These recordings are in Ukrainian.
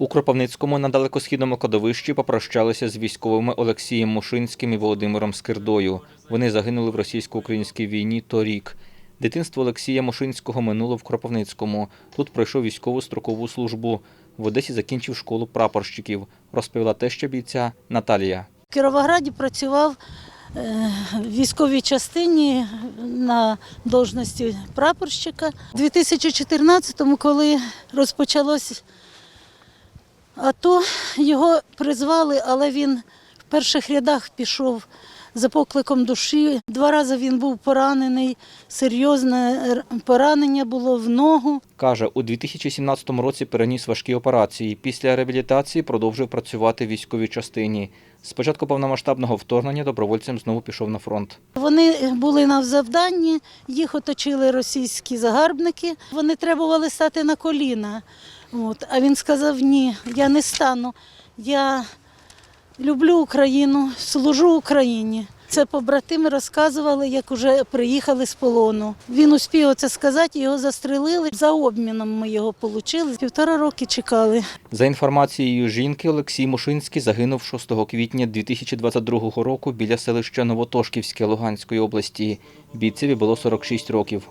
У Кропивницькому на далекосхідному кладовищі попрощалися з військовими Олексієм Мушинським і Володимиром Скирдою. Вони загинули в російсько-українській війні торік. Дитинство Олексія Мушинського минуло в Кропивницькому. Тут пройшов військову строкову службу. В Одесі закінчив школу прапорщиків, розповіла теща бійця Наталія. В Кіровограді працював е, в військовій частині на должності прапорщика. У 2014-му, коли розпочалось АТО, його призвали, але він в перших рядах пішов за покликом душі. Два рази він був поранений, серйозне поранення було в ногу. Каже, у 2017 році переніс важкі операції. Після реабілітації продовжив працювати в військовій частині. З початку повномасштабного вторгнення добровольцем знову пішов на фронт. Вони були на завданні, їх оточили російські загарбники. Вони требували стати на коліна. От. А він сказав: ні, я не стану. Я люблю Україну, служу Україні. Це побратими розказували, як уже приїхали з полону. Він успів це сказати, його застрелили. За обміном ми його отримали. Півтора роки чекали. За інформацією жінки, Олексій Мушинський загинув 6 квітня 2022 року біля селища Новотошківське Луганської області. Бійцеві було 46 років.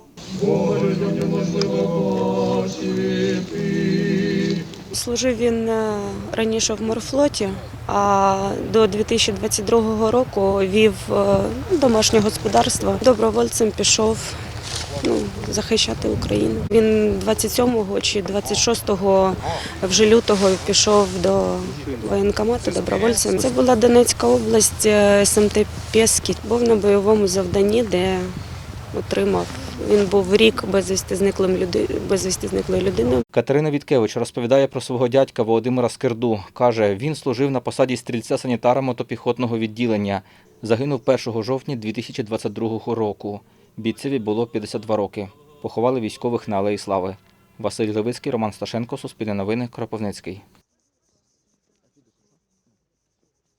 Служив він е, раніше в морфлоті, а до 2022 року вів е, домашнє господарство. Добровольцем пішов ну, захищати Україну. Він 27-го чи 26-го вже лютого пішов до воєнкомату добровольцем. Це була Донецька область, е, СМТ Пєски. Був на бойовому завданні, де отримав. Він був рік безвісти зниклим люди... безвісти зниклою людиною. Катерина Віткевич розповідає про свого дядька Володимира Скирду. Каже, він служив на посаді стрільця санітара мотопіхотного відділення. Загинув 1 жовтня 2022 року. Бійцеві було 52 роки. Поховали військових на Алеї Слави. Василь Левицький, Роман Сташенко, Суспільне новини, Кропивницький.